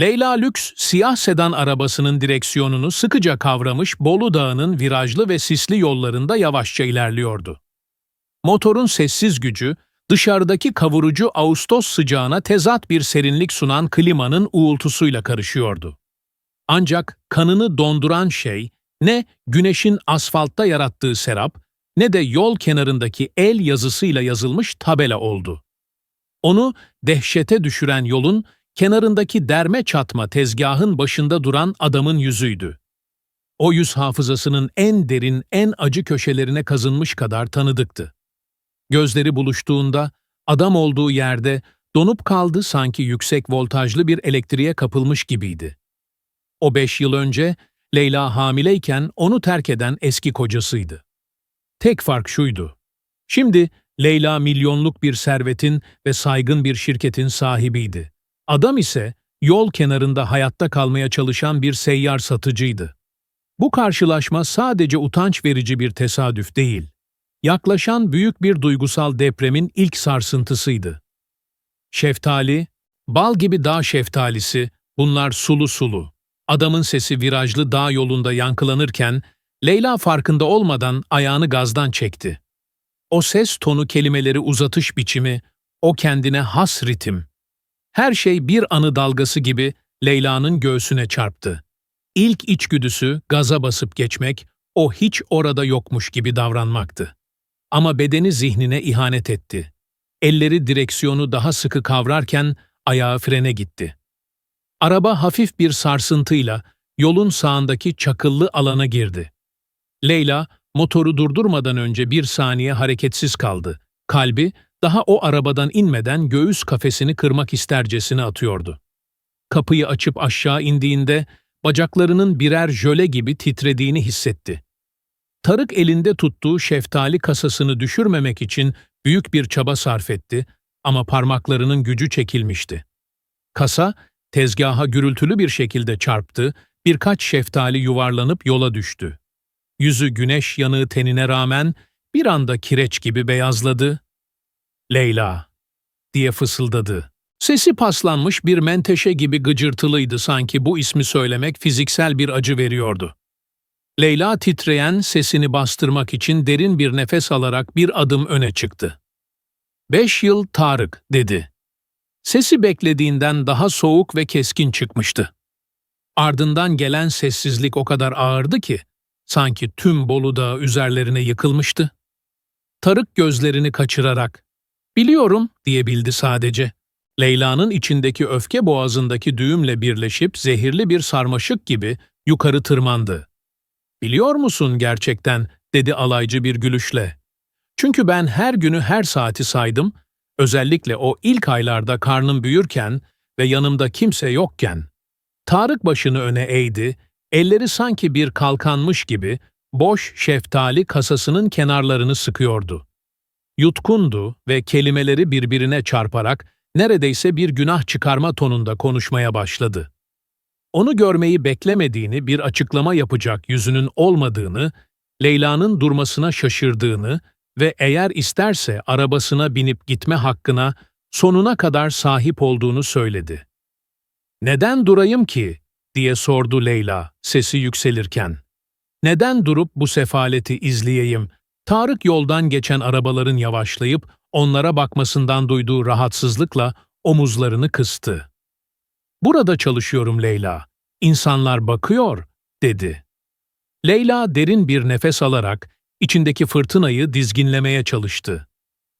Leyla lüks siyah sedan arabasının direksiyonunu sıkıca kavramış Bolu Dağı'nın virajlı ve sisli yollarında yavaşça ilerliyordu. Motorun sessiz gücü, dışarıdaki kavurucu Ağustos sıcağına tezat bir serinlik sunan klimanın uğultusuyla karışıyordu. Ancak kanını donduran şey ne güneşin asfaltta yarattığı serap ne de yol kenarındaki el yazısıyla yazılmış tabela oldu. Onu dehşete düşüren yolun kenarındaki derme çatma tezgahın başında duran adamın yüzüydü. O yüz hafızasının en derin, en acı köşelerine kazınmış kadar tanıdıktı. Gözleri buluştuğunda adam olduğu yerde donup kaldı sanki yüksek voltajlı bir elektriğe kapılmış gibiydi. O beş yıl önce Leyla hamileyken onu terk eden eski kocasıydı. Tek fark şuydu. Şimdi Leyla milyonluk bir servetin ve saygın bir şirketin sahibiydi. Adam ise yol kenarında hayatta kalmaya çalışan bir seyyar satıcıydı. Bu karşılaşma sadece utanç verici bir tesadüf değil. Yaklaşan büyük bir duygusal depremin ilk sarsıntısıydı. Şeftali, bal gibi dağ şeftalisi, bunlar sulu sulu. Adamın sesi virajlı dağ yolunda yankılanırken, Leyla farkında olmadan ayağını gazdan çekti. O ses tonu kelimeleri uzatış biçimi, o kendine has ritim. Her şey bir anı dalgası gibi Leyla'nın göğsüne çarptı. İlk içgüdüsü gaza basıp geçmek, o hiç orada yokmuş gibi davranmaktı. Ama bedeni zihnine ihanet etti. Elleri direksiyonu daha sıkı kavrarken ayağı frene gitti. Araba hafif bir sarsıntıyla yolun sağındaki çakıllı alana girdi. Leyla, motoru durdurmadan önce bir saniye hareketsiz kaldı. Kalbi, daha o arabadan inmeden göğüs kafesini kırmak istercesine atıyordu. Kapıyı açıp aşağı indiğinde, bacaklarının birer jöle gibi titrediğini hissetti. Tarık elinde tuttuğu şeftali kasasını düşürmemek için büyük bir çaba sarf etti ama parmaklarının gücü çekilmişti. Kasa, tezgaha gürültülü bir şekilde çarptı, birkaç şeftali yuvarlanıp yola düştü. Yüzü güneş yanığı tenine rağmen bir anda kireç gibi beyazladı. Leyla, diye fısıldadı. Sesi paslanmış bir menteşe gibi gıcırtılıydı sanki bu ismi söylemek fiziksel bir acı veriyordu. Leyla titreyen sesini bastırmak için derin bir nefes alarak bir adım öne çıktı. Beş yıl Tarık, dedi. Sesi beklediğinden daha soğuk ve keskin çıkmıştı. Ardından gelen sessizlik o kadar ağırdı ki, sanki tüm Bolu Dağı üzerlerine yıkılmıştı. Tarık gözlerini kaçırarak, ''Biliyorum'' diyebildi sadece. Leyla'nın içindeki öfke boğazındaki düğümle birleşip zehirli bir sarmaşık gibi yukarı tırmandı. ''Biliyor musun gerçekten?'' dedi alaycı bir gülüşle. ''Çünkü ben her günü her saati saydım, özellikle o ilk aylarda karnım büyürken ve yanımda kimse yokken.'' Tarık başını öne eğdi, elleri sanki bir kalkanmış gibi boş şeftali kasasının kenarlarını sıkıyordu. Yutkundu ve kelimeleri birbirine çarparak neredeyse bir günah çıkarma tonunda konuşmaya başladı. Onu görmeyi beklemediğini, bir açıklama yapacak yüzünün olmadığını, Leyla'nın durmasına şaşırdığını ve eğer isterse arabasına binip gitme hakkına sonuna kadar sahip olduğunu söyledi. ''Neden durayım ki?'' diye sordu Leyla, sesi yükselirken. ''Neden durup bu sefaleti izleyeyim?'' Tarık yoldan geçen arabaların yavaşlayıp onlara bakmasından duyduğu rahatsızlıkla omuzlarını kıstı. ''Burada çalışıyorum Leyla. İnsanlar bakıyor.'' dedi. Leyla derin bir nefes alarak içindeki fırtınayı dizginlemeye çalıştı.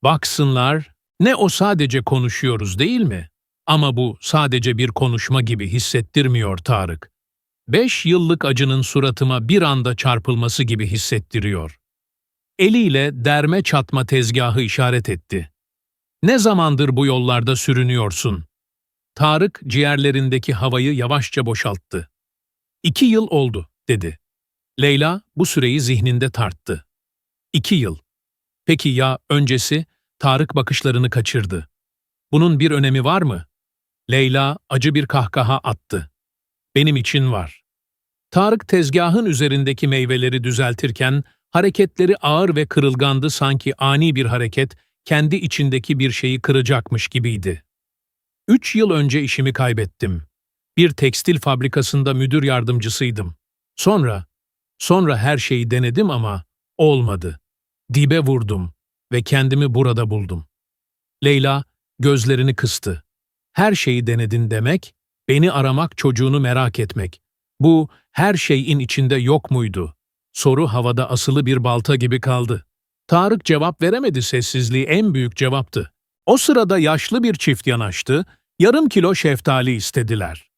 Baksınlar, ne o sadece konuşuyoruz değil mi? Ama bu sadece bir konuşma gibi hissettirmiyor Tarık. Beş yıllık acının suratıma bir anda çarpılması gibi hissettiriyor. Eliyle derme çatma tezgahı işaret etti. Ne zamandır bu yollarda sürünüyorsun? Tarık ciğerlerindeki havayı yavaşça boşalttı. İki yıl oldu, dedi. Leyla bu süreyi zihninde tarttı. İki yıl. Peki ya öncesi? Tarık bakışlarını kaçırdı. Bunun bir önemi var mı? Leyla acı bir kahkaha attı. Benim için var. Tarık tezgahın üzerindeki meyveleri düzeltirken hareketleri ağır ve kırılgandı sanki ani bir hareket kendi içindeki bir şeyi kıracakmış gibiydi. Üç yıl önce işimi kaybettim. Bir tekstil fabrikasında müdür yardımcısıydım. Sonra, sonra her şeyi denedim ama olmadı. Dibe vurdum ve kendimi burada buldum. Leyla gözlerini kıstı. Her şeyi denedin demek, beni aramak çocuğunu merak etmek. Bu her şeyin içinde yok muydu? Soru havada asılı bir balta gibi kaldı. Tarık cevap veremedi sessizliği en büyük cevaptı. O sırada yaşlı bir çift yanaştı, yarım kilo şeftali istediler.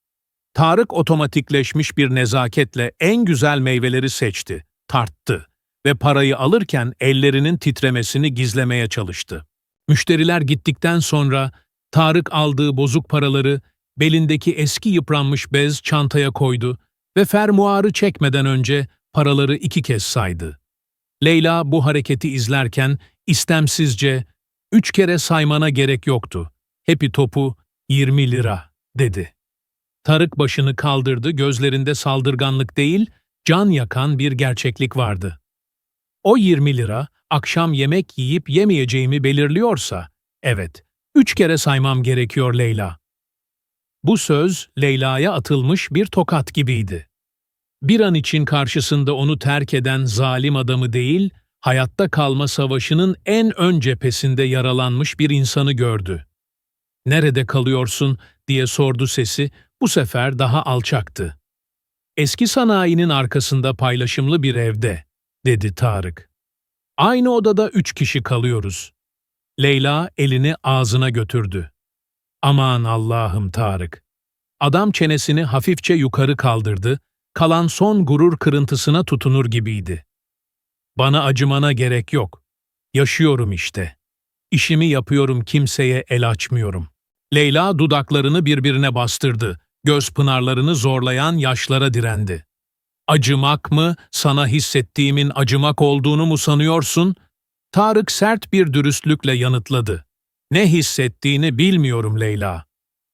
Tarık otomatikleşmiş bir nezaketle en güzel meyveleri seçti, tarttı ve parayı alırken ellerinin titremesini gizlemeye çalıştı. Müşteriler gittikten sonra Tarık aldığı bozuk paraları belindeki eski yıpranmış bez çantaya koydu ve fermuarı çekmeden önce paraları iki kez saydı. Leyla bu hareketi izlerken istemsizce üç kere saymana gerek yoktu. Hepi topu 20 lira dedi. Tarık başını kaldırdı, gözlerinde saldırganlık değil, can yakan bir gerçeklik vardı. O 20 lira akşam yemek yiyip yemeyeceğimi belirliyorsa, evet, üç kere saymam gerekiyor Leyla. Bu söz Leyla'ya atılmış bir tokat gibiydi. Bir an için karşısında onu terk eden zalim adamı değil, hayatta kalma savaşının en ön cephesinde yaralanmış bir insanı gördü. ''Nerede kalıyorsun?'' diye sordu sesi, bu sefer daha alçaktı. ''Eski sanayinin arkasında paylaşımlı bir evde.'' dedi Tarık. ''Aynı odada üç kişi kalıyoruz.'' Leyla elini ağzına götürdü. ''Aman Allah'ım Tarık.'' Adam çenesini hafifçe yukarı kaldırdı, kalan son gurur kırıntısına tutunur gibiydi. Bana acımana gerek yok. Yaşıyorum işte. İşimi yapıyorum kimseye el açmıyorum. Leyla dudaklarını birbirine bastırdı. Göz pınarlarını zorlayan yaşlara direndi. Acımak mı, sana hissettiğimin acımak olduğunu mu sanıyorsun? Tarık sert bir dürüstlükle yanıtladı. Ne hissettiğini bilmiyorum Leyla.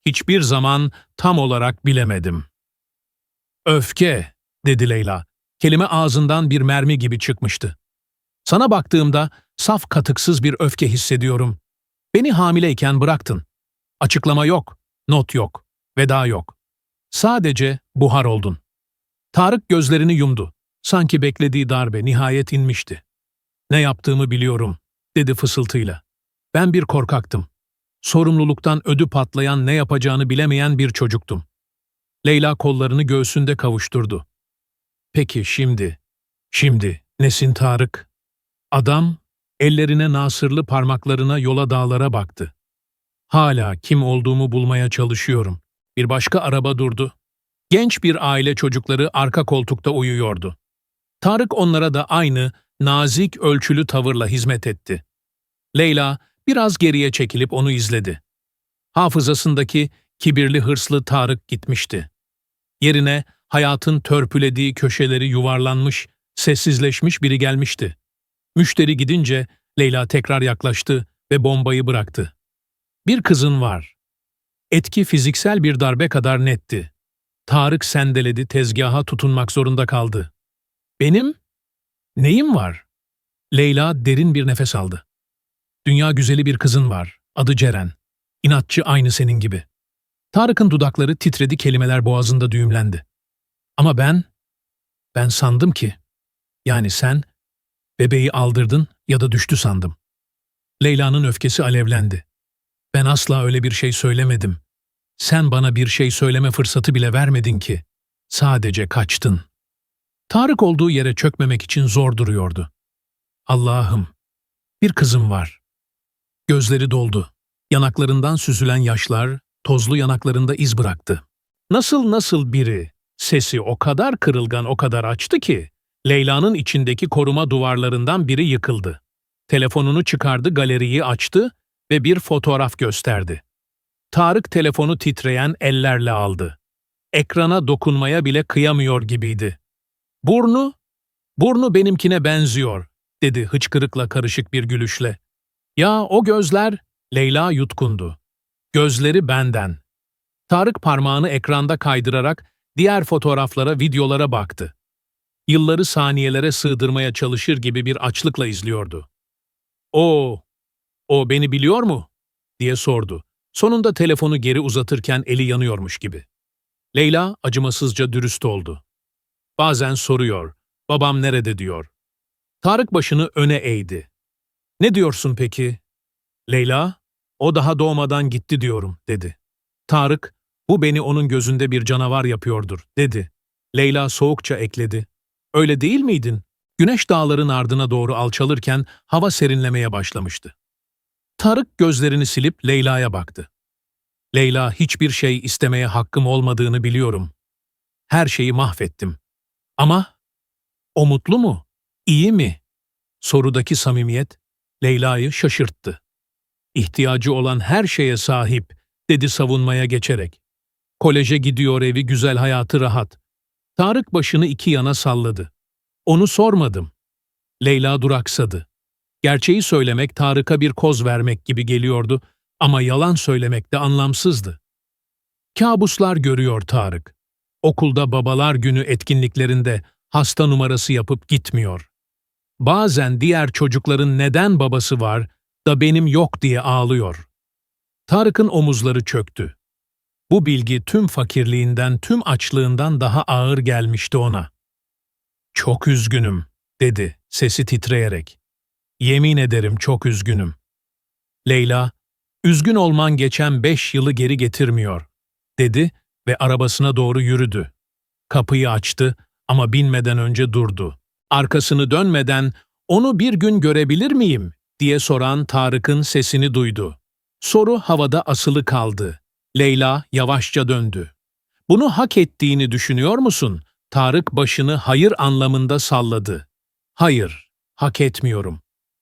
Hiçbir zaman tam olarak bilemedim. Öfke, dedi Leyla. Kelime ağzından bir mermi gibi çıkmıştı. Sana baktığımda saf katıksız bir öfke hissediyorum. Beni hamileyken bıraktın. Açıklama yok, not yok, veda yok. Sadece buhar oldun. Tarık gözlerini yumdu. Sanki beklediği darbe nihayet inmişti. Ne yaptığımı biliyorum, dedi fısıltıyla. Ben bir korkaktım. Sorumluluktan ödü patlayan ne yapacağını bilemeyen bir çocuktum. Leyla kollarını göğsünde kavuşturdu. Peki şimdi, şimdi nesin Tarık? Adam, ellerine nasırlı parmaklarına yola dağlara baktı. Hala kim olduğumu bulmaya çalışıyorum. Bir başka araba durdu. Genç bir aile çocukları arka koltukta uyuyordu. Tarık onlara da aynı nazik ölçülü tavırla hizmet etti. Leyla biraz geriye çekilip onu izledi. Hafızasındaki kibirli hırslı Tarık gitmişti. Yerine hayatın törpülediği köşeleri yuvarlanmış, sessizleşmiş biri gelmişti. Müşteri gidince Leyla tekrar yaklaştı ve bombayı bıraktı. Bir kızın var. Etki fiziksel bir darbe kadar netti. Tarık sendeledi, tezgaha tutunmak zorunda kaldı. Benim? Neyim var? Leyla derin bir nefes aldı. Dünya güzeli bir kızın var. Adı Ceren. İnatçı aynı senin gibi. Tarık'ın dudakları titredi, kelimeler boğazında düğümlendi. Ama ben, ben sandım ki, yani sen, bebeği aldırdın ya da düştü sandım. Leyla'nın öfkesi alevlendi. Ben asla öyle bir şey söylemedim. Sen bana bir şey söyleme fırsatı bile vermedin ki. Sadece kaçtın. Tarık olduğu yere çökmemek için zor duruyordu. Allah'ım, bir kızım var. Gözleri doldu. Yanaklarından süzülen yaşlar, tozlu yanaklarında iz bıraktı. Nasıl nasıl biri, sesi o kadar kırılgan o kadar açtı ki, Leyla'nın içindeki koruma duvarlarından biri yıkıldı. Telefonunu çıkardı, galeriyi açtı ve bir fotoğraf gösterdi. Tarık telefonu titreyen ellerle aldı. Ekrana dokunmaya bile kıyamıyor gibiydi. Burnu, burnu benimkine benziyor, dedi hıçkırıkla karışık bir gülüşle. Ya o gözler, Leyla yutkundu. Gözleri benden. Tarık parmağını ekranda kaydırarak diğer fotoğraflara, videolara baktı. Yılları saniyelere sığdırmaya çalışır gibi bir açlıkla izliyordu. O, o beni biliyor mu? diye sordu. Sonunda telefonu geri uzatırken eli yanıyormuş gibi. Leyla acımasızca dürüst oldu. Bazen soruyor, babam nerede diyor. Tarık başını öne eğdi. Ne diyorsun peki? Leyla, o daha doğmadan gitti diyorum, dedi. Tarık, bu beni onun gözünde bir canavar yapıyordur, dedi. Leyla soğukça ekledi. Öyle değil miydin? Güneş dağların ardına doğru alçalırken hava serinlemeye başlamıştı. Tarık gözlerini silip Leyla'ya baktı. Leyla hiçbir şey istemeye hakkım olmadığını biliyorum. Her şeyi mahvettim. Ama o mutlu mu? İyi mi? Sorudaki samimiyet Leyla'yı şaşırttı. İhtiyacı olan her şeye sahip, dedi savunmaya geçerek. Koleje gidiyor evi güzel hayatı rahat. Tarık başını iki yana salladı. Onu sormadım. Leyla duraksadı. Gerçeği söylemek Tarık'a bir koz vermek gibi geliyordu ama yalan söylemek de anlamsızdı. Kabuslar görüyor Tarık. Okulda babalar günü etkinliklerinde hasta numarası yapıp gitmiyor. Bazen diğer çocukların neden babası var da benim yok diye ağlıyor. Tarık'ın omuzları çöktü. Bu bilgi tüm fakirliğinden, tüm açlığından daha ağır gelmişti ona. Çok üzgünüm, dedi sesi titreyerek. Yemin ederim çok üzgünüm. Leyla, üzgün olman geçen beş yılı geri getirmiyor, dedi ve arabasına doğru yürüdü. Kapıyı açtı ama binmeden önce durdu. Arkasını dönmeden, onu bir gün görebilir miyim, diye soran Tarık'ın sesini duydu. Soru havada asılı kaldı. Leyla yavaşça döndü. Bunu hak ettiğini düşünüyor musun? Tarık başını hayır anlamında salladı. Hayır, hak etmiyorum.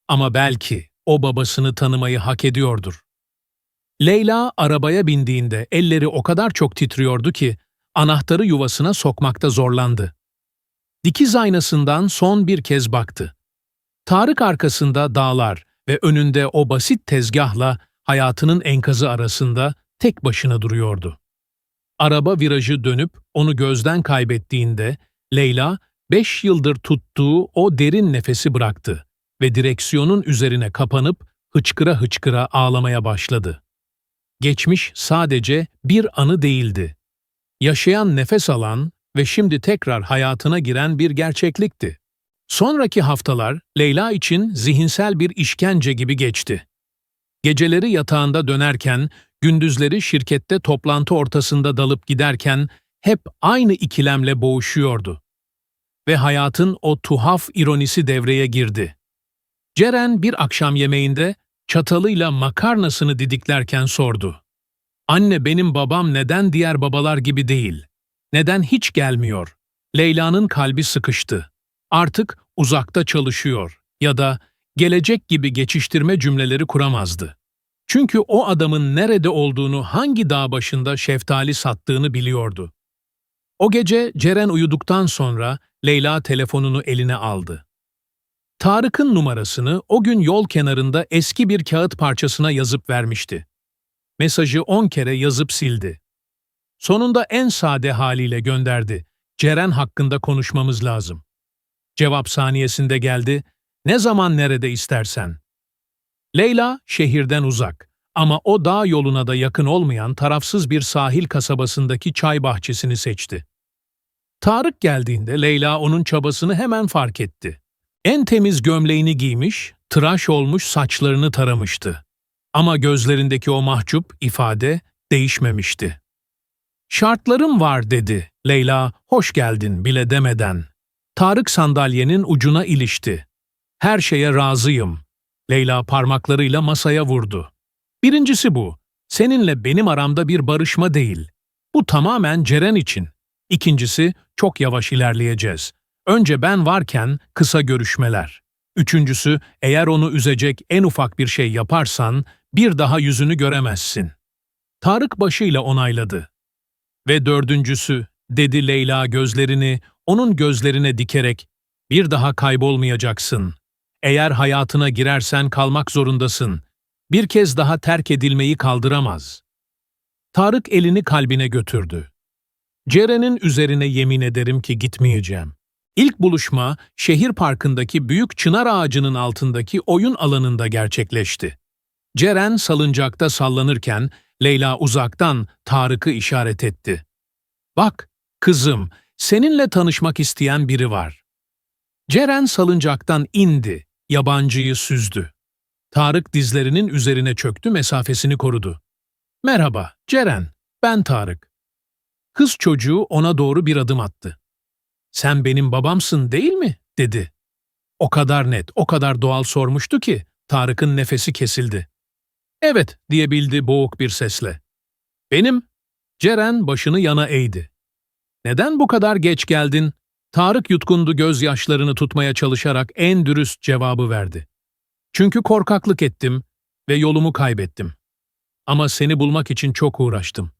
Ama belki o babasını tanımayı hak ediyordur. Leyla arabaya bindiğinde elleri o kadar çok titriyordu ki anahtarı yuvasına sokmakta zorlandı. Dikiz aynasından son bir kez baktı. Tarık arkasında dağlar ve önünde o basit tezgahla hayatının enkazı arasında tek başına duruyordu. Araba virajı dönüp onu gözden kaybettiğinde Leyla beş yıldır tuttuğu o derin nefesi bıraktı ve direksiyonun üzerine kapanıp hıçkıra hıçkıra ağlamaya başladı. Geçmiş sadece bir anı değildi. Yaşayan nefes alan ve şimdi tekrar hayatına giren bir gerçeklikti. Sonraki haftalar Leyla için zihinsel bir işkence gibi geçti. Geceleri yatağında dönerken, gündüzleri şirkette toplantı ortasında dalıp giderken hep aynı ikilemle boğuşuyordu. Ve hayatın o tuhaf ironisi devreye girdi. Ceren bir akşam yemeğinde çatalıyla makarnasını didiklerken sordu. Anne benim babam neden diğer babalar gibi değil? Neden hiç gelmiyor? Leyla'nın kalbi sıkıştı. Artık uzakta çalışıyor ya da gelecek gibi geçiştirme cümleleri kuramazdı. Çünkü o adamın nerede olduğunu, hangi dağ başında şeftali sattığını biliyordu. O gece Ceren uyuduktan sonra Leyla telefonunu eline aldı. Tarık'ın numarasını o gün yol kenarında eski bir kağıt parçasına yazıp vermişti. Mesajı on kere yazıp sildi. Sonunda en sade haliyle gönderdi. Ceren hakkında konuşmamız lazım. Cevap saniyesinde geldi. Ne zaman nerede istersen. Leyla şehirden uzak ama o dağ yoluna da yakın olmayan tarafsız bir sahil kasabasındaki çay bahçesini seçti. Tarık geldiğinde Leyla onun çabasını hemen fark etti. En temiz gömleğini giymiş, tıraş olmuş saçlarını taramıştı. Ama gözlerindeki o mahcup ifade değişmemişti. Şartlarım var dedi Leyla hoş geldin bile demeden. Tarık sandalyenin ucuna ilişti. Her şeye razıyım. Leyla parmaklarıyla masaya vurdu. Birincisi bu. Seninle benim aramda bir barışma değil. Bu tamamen Ceren için. İkincisi, çok yavaş ilerleyeceğiz. Önce ben varken kısa görüşmeler. Üçüncüsü, eğer onu üzecek en ufak bir şey yaparsan bir daha yüzünü göremezsin. Tarık başıyla onayladı. Ve dördüncüsü, dedi Leyla gözlerini onun gözlerine dikerek, bir daha kaybolmayacaksın. Eğer hayatına girersen kalmak zorundasın. Bir kez daha terk edilmeyi kaldıramaz. Tarık elini kalbine götürdü. Ceren'in üzerine yemin ederim ki gitmeyeceğim. İlk buluşma şehir parkındaki büyük çınar ağacının altındaki oyun alanında gerçekleşti. Ceren salıncakta sallanırken Leyla uzaktan Tarık'ı işaret etti. Bak, kızım, seninle tanışmak isteyen biri var. Ceren salıncaktan indi, yabancıyı süzdü. Tarık dizlerinin üzerine çöktü, mesafesini korudu. Merhaba, Ceren, ben Tarık. Kız çocuğu ona doğru bir adım attı. Sen benim babamsın değil mi? dedi. O kadar net, o kadar doğal sormuştu ki Tarık'ın nefesi kesildi. Evet diyebildi boğuk bir sesle. Benim. Ceren başını yana eğdi. Neden bu kadar geç geldin? Tarık yutkundu gözyaşlarını tutmaya çalışarak en dürüst cevabı verdi. Çünkü korkaklık ettim ve yolumu kaybettim. Ama seni bulmak için çok uğraştım.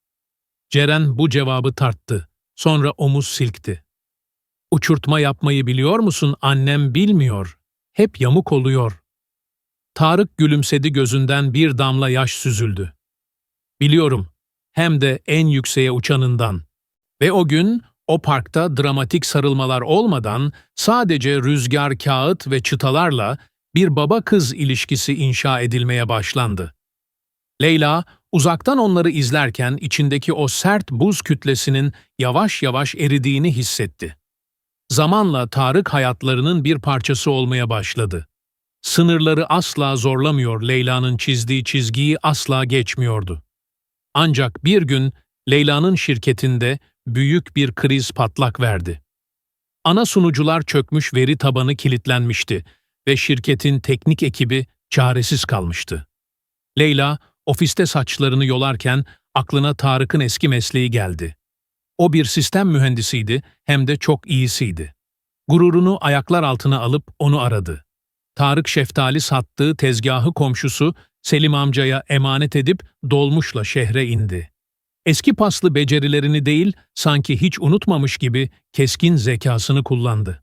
Ceren bu cevabı tarttı. Sonra omuz silkti. Uçurtma yapmayı biliyor musun? Annem bilmiyor. Hep yamuk oluyor. Tarık gülümsedi gözünden bir damla yaş süzüldü. Biliyorum. Hem de en yükseğe uçanından. Ve o gün o parkta dramatik sarılmalar olmadan sadece rüzgar, kağıt ve çıtalarla bir baba-kız ilişkisi inşa edilmeye başlandı. Leyla uzaktan onları izlerken içindeki o sert buz kütlesinin yavaş yavaş eridiğini hissetti. Zamanla Tarık hayatlarının bir parçası olmaya başladı. Sınırları asla zorlamıyor, Leyla'nın çizdiği çizgiyi asla geçmiyordu. Ancak bir gün Leyla'nın şirketinde büyük bir kriz patlak verdi. Ana sunucular çökmüş veri tabanı kilitlenmişti ve şirketin teknik ekibi çaresiz kalmıştı. Leyla, ofiste saçlarını yolarken aklına Tarık'ın eski mesleği geldi. O bir sistem mühendisiydi hem de çok iyisiydi. Gururunu ayaklar altına alıp onu aradı. Tarık şeftali sattığı tezgahı komşusu Selim amcaya emanet edip dolmuşla şehre indi. Eski paslı becerilerini değil, sanki hiç unutmamış gibi keskin zekasını kullandı.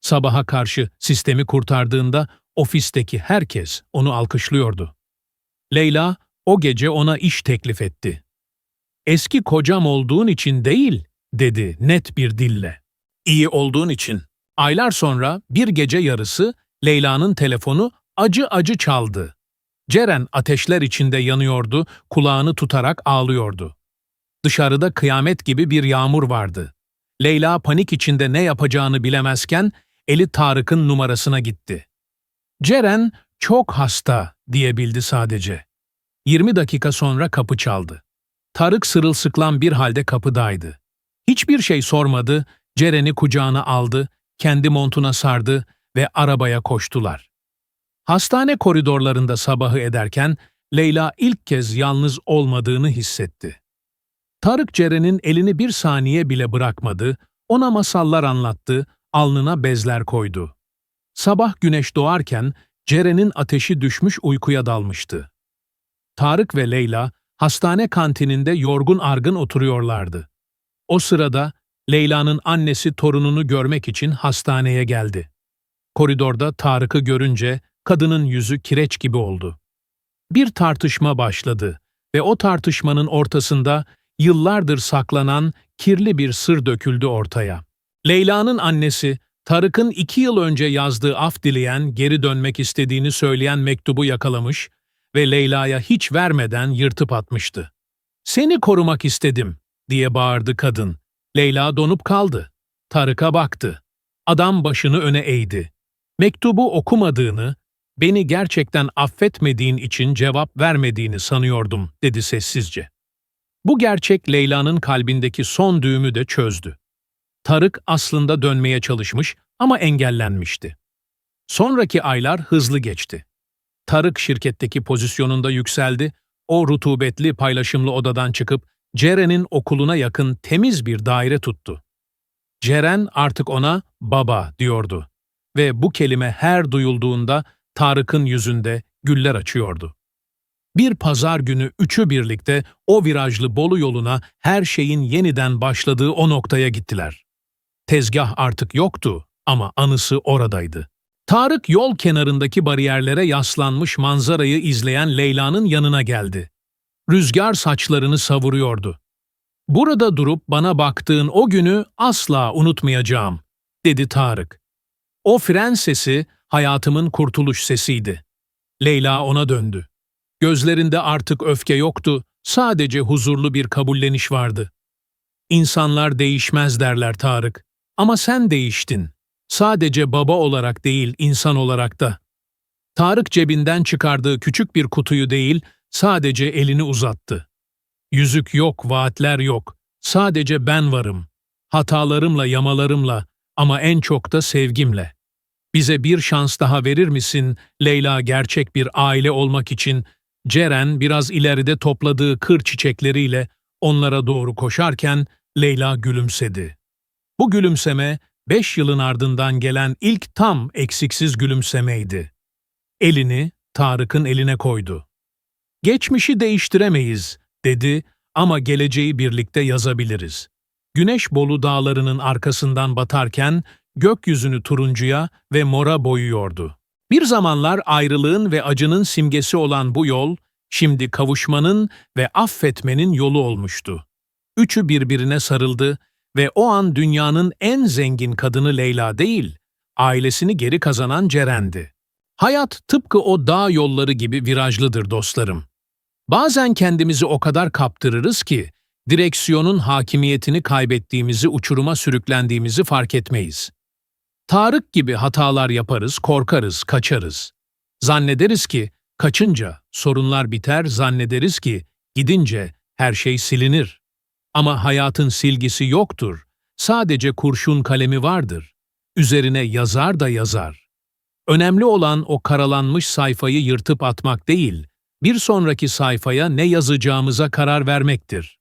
Sabaha karşı sistemi kurtardığında ofisteki herkes onu alkışlıyordu. Leyla o gece ona iş teklif etti. Eski kocam olduğun için değil, dedi net bir dille. İyi olduğun için. Aylar sonra bir gece yarısı Leyla'nın telefonu acı acı çaldı. Ceren ateşler içinde yanıyordu, kulağını tutarak ağlıyordu. Dışarıda kıyamet gibi bir yağmur vardı. Leyla panik içinde ne yapacağını bilemezken eli Tarık'ın numarasına gitti. Ceren çok hasta diyebildi sadece. 20 dakika sonra kapı çaldı. Tarık sırılsıklam bir halde kapıdaydı. Hiçbir şey sormadı, Ceren'i kucağına aldı, kendi montuna sardı ve arabaya koştular. Hastane koridorlarında sabahı ederken Leyla ilk kez yalnız olmadığını hissetti. Tarık Ceren'in elini bir saniye bile bırakmadı, ona masallar anlattı, alnına bezler koydu. Sabah güneş doğarken Ceren'in ateşi düşmüş uykuya dalmıştı. Tarık ve Leyla hastane kantininde yorgun argın oturuyorlardı. O sırada Leyla'nın annesi torununu görmek için hastaneye geldi. Koridorda Tarık'ı görünce kadının yüzü kireç gibi oldu. Bir tartışma başladı ve o tartışmanın ortasında yıllardır saklanan kirli bir sır döküldü ortaya. Leyla'nın annesi, Tarık'ın iki yıl önce yazdığı af dileyen, geri dönmek istediğini söyleyen mektubu yakalamış ve Leyla'ya hiç vermeden yırtıp atmıştı. ''Seni korumak istedim.'' diye bağırdı kadın. Leyla donup kaldı. Tarık'a baktı. Adam başını öne eğdi. Mektubu okumadığını, beni gerçekten affetmediğin için cevap vermediğini sanıyordum, dedi sessizce. Bu gerçek Leyla'nın kalbindeki son düğümü de çözdü. Tarık aslında dönmeye çalışmış ama engellenmişti. Sonraki aylar hızlı geçti. Tarık şirketteki pozisyonunda yükseldi, o rutubetli paylaşımlı odadan çıkıp Ceren'in okuluna yakın temiz bir daire tuttu. Ceren artık ona baba diyordu ve bu kelime her duyulduğunda Tarık'ın yüzünde güller açıyordu. Bir pazar günü üçü birlikte o virajlı Bolu yoluna her şeyin yeniden başladığı o noktaya gittiler. Tezgah artık yoktu ama anısı oradaydı. Tarık yol kenarındaki bariyerlere yaslanmış manzarayı izleyen Leyla'nın yanına geldi. Rüzgar saçlarını savuruyordu. Burada durup bana baktığın o günü asla unutmayacağım, dedi Tarık. O fren sesi hayatımın kurtuluş sesiydi. Leyla ona döndü. Gözlerinde artık öfke yoktu, sadece huzurlu bir kabulleniş vardı. İnsanlar değişmez derler Tarık. Ama sen değiştin. Sadece baba olarak değil, insan olarak da. Tarık cebinden çıkardığı küçük bir kutuyu değil, sadece elini uzattı. Yüzük yok, vaatler yok. Sadece ben varım. Hatalarımla, yamalarımla ama en çok da sevgimle. Bize bir şans daha verir misin Leyla gerçek bir aile olmak için? Ceren biraz ileride topladığı kır çiçekleriyle onlara doğru koşarken Leyla gülümsedi. Bu gülümseme beş yılın ardından gelen ilk tam eksiksiz gülümsemeydi. Elini Tarık'ın eline koydu. Geçmişi değiştiremeyiz, dedi ama geleceği birlikte yazabiliriz. Güneş Bolu dağlarının arkasından batarken gökyüzünü turuncuya ve mora boyuyordu. Bir zamanlar ayrılığın ve acının simgesi olan bu yol, şimdi kavuşmanın ve affetmenin yolu olmuştu. Üçü birbirine sarıldı ve o an dünyanın en zengin kadını Leyla değil, ailesini geri kazanan Ceren'di. Hayat tıpkı o dağ yolları gibi virajlıdır dostlarım. Bazen kendimizi o kadar kaptırırız ki, direksiyonun hakimiyetini kaybettiğimizi, uçuruma sürüklendiğimizi fark etmeyiz. Tarık gibi hatalar yaparız, korkarız, kaçarız. Zannederiz ki kaçınca sorunlar biter, zannederiz ki gidince her şey silinir. Ama hayatın silgisi yoktur. Sadece kurşun kalemi vardır. Üzerine yazar da yazar. Önemli olan o karalanmış sayfayı yırtıp atmak değil, bir sonraki sayfaya ne yazacağımıza karar vermektir.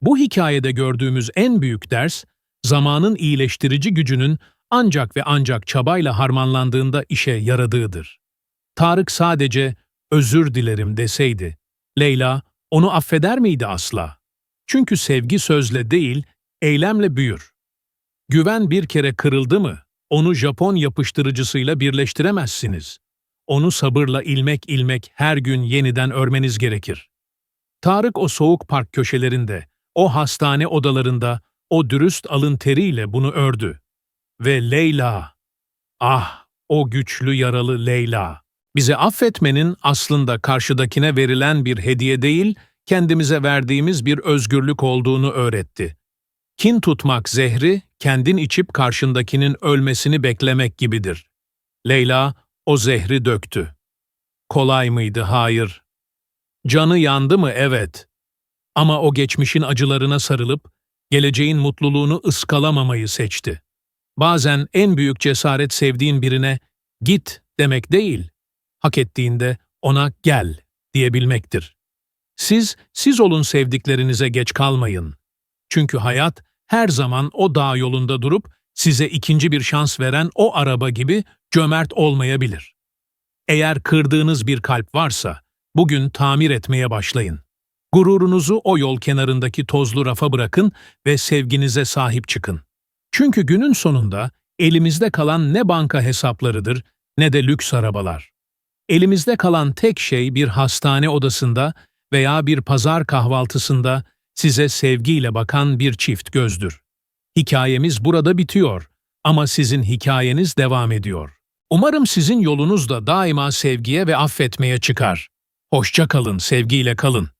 Bu hikayede gördüğümüz en büyük ders, zamanın iyileştirici gücünün ancak ve ancak çabayla harmanlandığında işe yaradığıdır. Tarık sadece özür dilerim deseydi, Leyla onu affeder miydi asla? Çünkü sevgi sözle değil, eylemle büyür. Güven bir kere kırıldı mı, onu Japon yapıştırıcısıyla birleştiremezsiniz. Onu sabırla ilmek ilmek her gün yeniden örmeniz gerekir. Tarık o soğuk park köşelerinde, o hastane odalarında, o dürüst alın teriyle bunu ördü. Ve Leyla, ah o güçlü yaralı Leyla, bize affetmenin aslında karşıdakine verilen bir hediye değil, kendimize verdiğimiz bir özgürlük olduğunu öğretti. Kin tutmak zehri, kendin içip karşındakinin ölmesini beklemek gibidir. Leyla o zehri döktü. Kolay mıydı? Hayır. Canı yandı mı? Evet. Ama o geçmişin acılarına sarılıp, geleceğin mutluluğunu ıskalamamayı seçti. Bazen en büyük cesaret sevdiğin birine git demek değil, hak ettiğinde ona gel diyebilmektir. Siz, siz olun sevdiklerinize geç kalmayın. Çünkü hayat her zaman o dağ yolunda durup size ikinci bir şans veren o araba gibi cömert olmayabilir. Eğer kırdığınız bir kalp varsa, bugün tamir etmeye başlayın. Gururunuzu o yol kenarındaki tozlu rafa bırakın ve sevginize sahip çıkın. Çünkü günün sonunda elimizde kalan ne banka hesaplarıdır ne de lüks arabalar. Elimizde kalan tek şey bir hastane odasında veya bir pazar kahvaltısında size sevgiyle bakan bir çift gözdür. Hikayemiz burada bitiyor ama sizin hikayeniz devam ediyor. Umarım sizin yolunuz da daima sevgiye ve affetmeye çıkar. Hoşça kalın, sevgiyle kalın.